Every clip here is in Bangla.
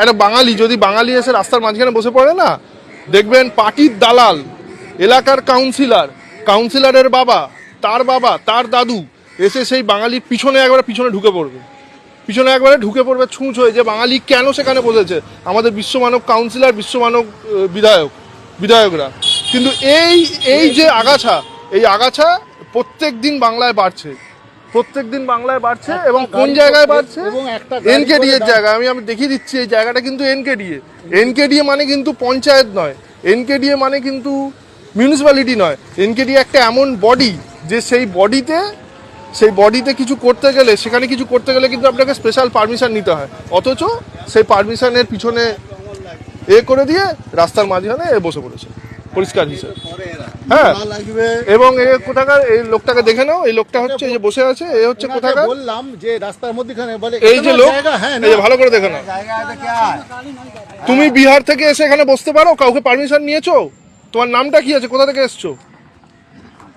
একটা বাঙালি, যদি বাঙালি এসে রাস্তার মাঝখানে বসে পড়ে না, দেখবেন পার্টির দালাল, এলাকার কাউন্সিলর কাউন্সিলরের বাবা, তার বাবা, তার দাদু, এসে সেই বাঙালির পিছনে একবারে পিছনে ঢুকে পড়বে। পিছনে একবারে ঢুকে পড়বে ছুঁচ হয়ে যে বাঙালি কেন সেখানে বসেছে? আমাদের বিশ্বমানব কাউন্সিলর বিশ্বমানব বিধায়ক, বিধায়করা। কিন্তু এই এই যে আগাছা, এই আগাছা প্রত্যেক দিন বাংলায় বাড়ছে। প্রত্যেক দিন বাংলায় বাড়ছে এবং কোন জায়গায় বাড়ছে? এনকেডি এর জায়গা। আমি আমি দেখিয়ে দিচ্ছি এই জায়গাটা কিন্তু এনকেডিএ এনকেডিএ মানে কিন্তু পঞ্চায়েত নয়। এনকেডিএ মানে কিন্তু মিউনিসিপ্যালিটি নয়। এনকেডিএ একটা এমন বডি যে সেই বডিতে সেই বডিতে কিছু করতে গেলে সেখানে কিছু করতে গেলে কিন্তু আপনাকে স্পেশাল পারমিশন নিতে হয়। অথচ সেই পারমিশনের পিছনে এ করে দিয়ে রাস্তার মাঝখানে এ বসে পড়েছে। পরিষ্কার হিসেবে হ্যাঁ। এবং এ কোথাকার? এই লোকটাকে দেখে নাও। এই লোকটা হচ্ছে যে বসে আছে এ হচ্ছে কোথাকার? বললাম যে রাস্তার মধ্যখানে বলে এই যে লোক হ্যাঁ এই যে ভালো করে দেখে নাও। তুমি বিহার থেকে এসে এখানে বসতে পারো? কাউকে পারমিশন নিয়েছো? তোমার নামটা কি আছে? কোথা থেকে এসছো?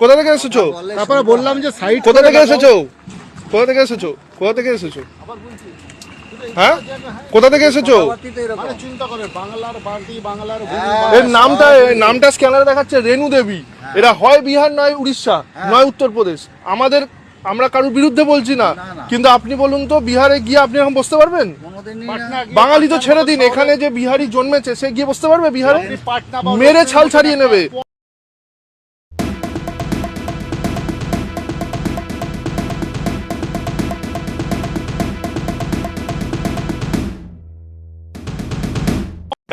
কোথা থেকে এসেছ? তারপরে বললাম যে সাইড কোথা থেকে এসেছ? কোথা থেকে এসেছ? কোথা থেকে এসেছ? হ্যাঁ? কোথা থেকে এসেছ? এর নামটা নামটা স্ক্যানারে দেখাচ্ছে রেনু দেবী। এরা হয় বিহার নয় উড়িষ্যা নয় উত্তরপ্রদেশ। আমাদের আমরা কারোর বিরুদ্ধে বলছি না। কিন্তু আপনি বলুন তো বিহারে গিয়ে আপনি এখন বসতে পারবেন? বাঙালি তো ছেড়ে দিন এখানে যে বিহারি জন্মেছে সে গিয়ে বসতে পারবে বিহারে? মেরে ছাল ছাড়িয়ে নেবে।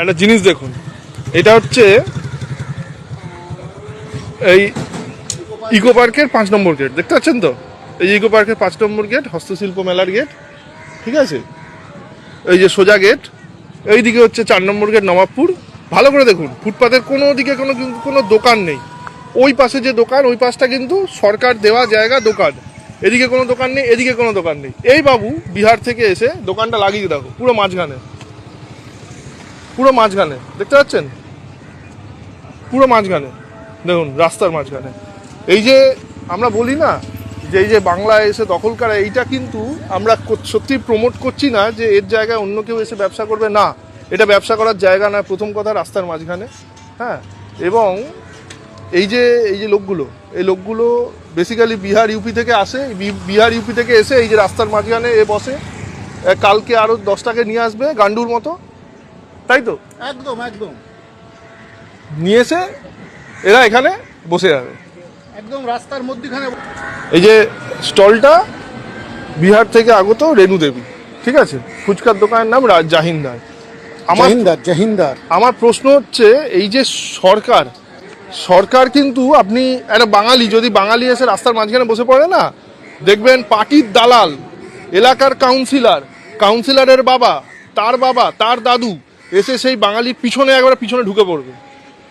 একটা জিনিস দেখুন, এটা হচ্ছে এই ইকো পার্কের পাঁচ নম্বর গেট দেখতে পাচ্ছেন তো? এই ইকো পার্কের পাঁচ নম্বর গেট হস্তশিল্প মেলার গেট ঠিক আছে? এই যে সোজা গেট এই দিকে হচ্ছে চার নম্বর গেট নবাবপুর। ভালো করে দেখুন, ফুটপাতের কোনো দিকে কোনো কিন্তু কোনো দোকান নেই। ওই পাশে যে দোকান, ওই পাশটা কিন্তু সরকার দেওয়া জায়গা দোকান। এদিকে কোনো দোকান নেই, এদিকে কোনো দোকান নেই। এই বাবু বিহার থেকে এসে দোকানটা লাগিয়ে দেখো পুরো মাঝখানে। পুরো মাঝখানে, দেখতে পাচ্ছেন? পুরো মাঝখানে, দেখুন, রাস্তার মাঝখানে। এই যে আমরা বলি না যে এই যে বাংলায় এসে দখল করা এইটা কিন্তু আমরা সত্যি প্রমোট করছি না যে এর জায়গায় অন্য কেউ এসে ব্যবসা করবে। না, এটা ব্যবসা করার জায়গা না প্রথম কথা রাস্তার মাঝখানে হ্যাঁ? এবং এই যে এই যে লোকগুলো, এই লোকগুলো বেসিক্যালি বিহার ইউপি থেকে আসে বিহার ইউপি থেকে এসে এই যে রাস্তার মাঝখানে এ বসে। কালকে আরও দশটাকে নিয়ে আসবে গান্ডুর মতো তাই তো? একদম একদম। নিয়ে এসে এরা এখানে বসে যাবে। একদম রাস্তার মধ্যখানে এই যে স্টলটা বিহার থেকে আগত রেনু দেবী ঠিক আছে? ফুচকার দোকানের নাম জাহিন্দার। আমার জাহিন্দার জাহিন্দার। আমার প্রশ্ন হচ্ছে এই যে সরকার সরকার কিন্তু আপনি একটা বাঙালি যদি বাঙালি এসে রাস্তার মাঝখানে বসে পড়ে না দেখবেন পার্টির দালাল এলাকার কাউন্সিলর কাউন্সিলরের বাবা তার বাবা তার দাদু এসে সেই বাঙালির পিছনে একবারে পিছনে ঢুকে পড়বে।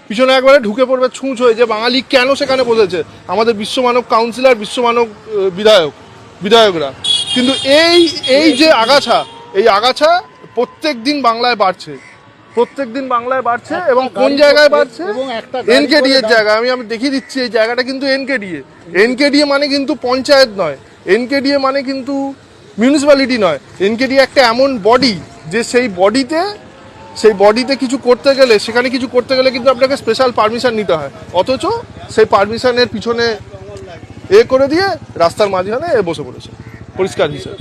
পিছনে একবারে ঢুকে পড়বে ছুঁচ হয়ে যে বাঙালি কেন সেখানে বসেছে? আমাদের বিশ্বমানব কাউন্সিলর বিশ্বমানব বিধায়ক বিধায়করা। কিন্তু এই এই যে আগাছা এই আগাছা প্রত্যেক দিন বাংলায় বাড়ছে। প্রত্যেক দিন বাংলায় বাড়ছে এবং কোন জায়গায় বাড়ছে? এনকেডি এর জায়গা আমি আমি দেখিয়ে দিচ্ছি এই জায়গাটা কিন্তু এনকেডিএ। এনকেডিএ মানে কিন্তু পঞ্চায়েত নয়। এনকেডিএ মানে কিন্তু মিউনিসিপ্যালিটি নয়। এনকেডিএ একটা এমন বডি যে সেই বডিতে সেই বডিতে কিছু করতে গেলে সেখানে কিছু করতে গেলে কিন্তু আপনাকে স্পেশাল পারমিশন নিতে হয়। অথচ সেই পারমিশনের পিছনে এ করে দিয়ে রাস্তার মাঝখানে এ বসে পড়েছে। পরিষ্কার হিসেবে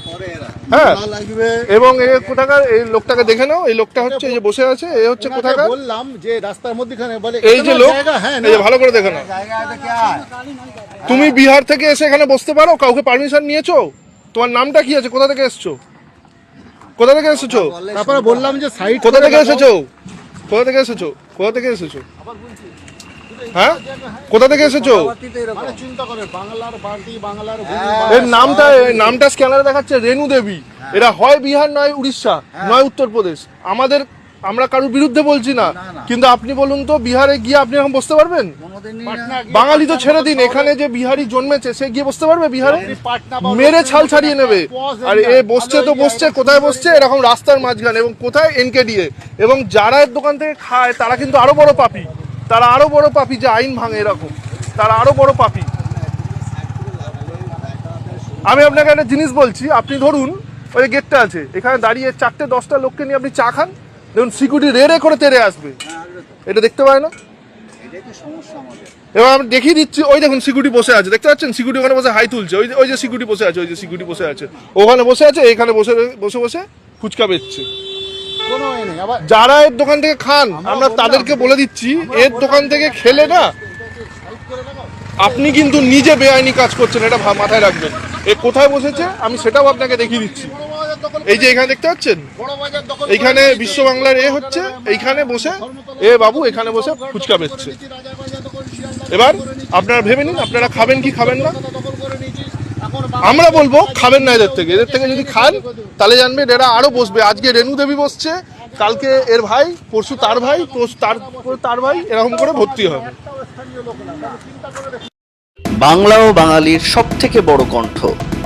হ্যাঁ। এবং এ কোথাকার এই লোকটাকে দেখে নাও এই লোকটা হচ্ছে এই যে বসে আছে এ হচ্ছে কোথাকার? বললাম যে রাস্তার মধ্যখানে বলে এই যে লোক হ্যাঁ এই যে ভালো করে দেখে নাও। তুমি বিহার থেকে এসে এখানে বসতে পারো? কাউকে পারমিশন নিয়েছো? তোমার নামটা কি আছে? কোথা থেকে এসছো? কোথা থেকে এসেছ? তারপরে বললাম যে সাইড কোথা থেকে এসেছ? কোথা থেকে এসেছ? কোথা থেকে এসেছ? হ্যাঁ? কোথা থেকে এসেছ? মানে চিন্তা করে বাংলার বাড়ি বাংলার এর নামটা নামটা স্ক্যানারে দেখাচ্ছে রেনু দেবী। এরা হয় বিহার নয় উড়িষ্যা নয় উত্তরপ্রদেশ। আমাদের আমরা কারোর বিরুদ্ধে বলছি না। কিন্তু আপনি বলুন তো বিহারে গিয়ে আপনি এখন বসতে পারবেন? বাঙালি তো ছেড়ে দিন এখানে যে বিহারি জন্মেছে সে গিয়ে বসতে পারবে বিহারে? মেরে ছাল ছাড়িয়ে নেবে। আর এ বসছে তো বসছে কোথায় বসছে? এরকম রাস্তার মাঝখানে এবং কোথায় এনকেডিএ? এবং যারা এর দোকান থেকে খায় তারা কিন্তু আরও বড় পাপি। তারা আরও বড় পাপি যে আইন ভাঙে এরকম। তারা আরও বড় পাপি। আমি আপনাকে একটা জিনিস বলছি আপনি ধরুন ওই গেটটা আছে এখানে দাঁড়িয়ে চারটে দশটা লোককে নিয়ে আপনি চা খান। দেখুন সিকিউরিটি রেড়ে করে তেড়ে আসবে। এটা দেখতে পায় না? এবার আমি দেখিয়ে দিচ্ছি ওই দেখুন সিকিউরিটি বসে আছে। দেখতে পাচ্ছেন? সিকিউরিটি ওখানে বসে হাই তুলছে। ওই যে ওই যে সিকিউরিটি বসে আছে ওই যে সিকিউরিটি বসে আছে। ওখানে বসে আছে এখানে বসে বসে বসে ফুচকা বেচছে। যারা এর দোকান থেকে খান আমরা তাদেরকে বলে দিচ্ছি এর দোকান থেকে খেলে না আপনি কিন্তু নিজে বেআইনি কাজ করছেন এটা মাথায় রাখবেন। এ কোথায় বসেছে? আমি সেটাও আপনাকে দেখিয়ে দিচ্ছি। এই যে এখানে দেখতে পাচ্ছেন? বড় বাজার দখল এইখানে বিশ্ব বাংলার এ হচ্ছে এইখানে বসে এ বাবু এখানে বসে ফুচকা বেচছে। এবার আপনারা ভেবে নিন আপনারা খাবেন কি খাবেন না? আমরা বলব খাবেন না এদের থেকে। এদের থেকে যদি খান তাহলে জানবেন এরা আরও বসবে। আজকে রেণু দেবী বসছে কালকে এর ভাই পরশু তার ভাই পরশু তার তার ভাই এরকম করে ভর্তি হবে। বাংলা ও বাঙালির সব থেকে বড় কণ্ঠ।